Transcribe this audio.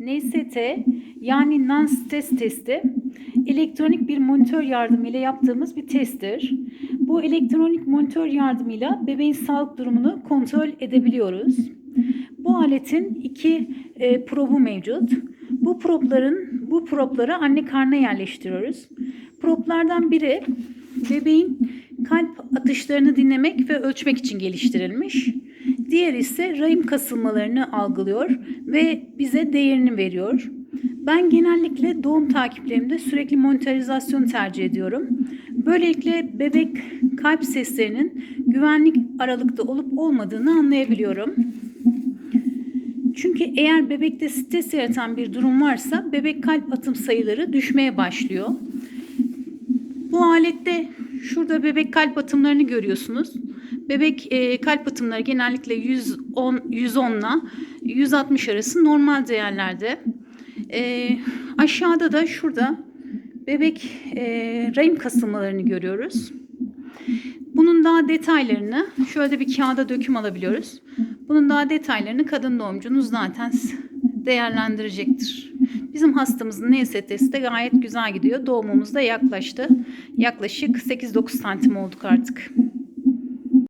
NST yani non-stres testi elektronik bir monitör yardımıyla yaptığımız bir testtir. Bu elektronik monitör yardımıyla bebeğin sağlık durumunu kontrol edebiliyoruz. Bu aletin iki e, probu mevcut. Bu probların bu probları anne karnına yerleştiriyoruz. Problardan biri bebeğin kalp atışlarını dinlemek ve ölçmek için geliştirilmiş. Diğer ise rahim kasılmalarını algılıyor ve bize değerini veriyor. Ben genellikle doğum takiplerimde sürekli monitorizasyon tercih ediyorum. Böylelikle bebek kalp seslerinin güvenlik aralıkta olup olmadığını anlayabiliyorum. Çünkü eğer bebekte stres yaratan bir durum varsa bebek kalp atım sayıları düşmeye başlıyor. Bu alette şurada bebek kalp atımlarını görüyorsunuz. Bebek e, kalp atımları genellikle 110 110 ile 160 arası normal değerlerde. E, aşağıda da şurada bebek e, rahim kasılmalarını görüyoruz. Bunun daha detaylarını şöyle bir kağıda döküm alabiliyoruz. Bunun daha detaylarını kadın doğumcunuz zaten değerlendirecektir. Bizim hastamızın NST'si de gayet güzel gidiyor. Doğumumuz da yaklaştı. Yaklaşık 8-9 santim olduk artık.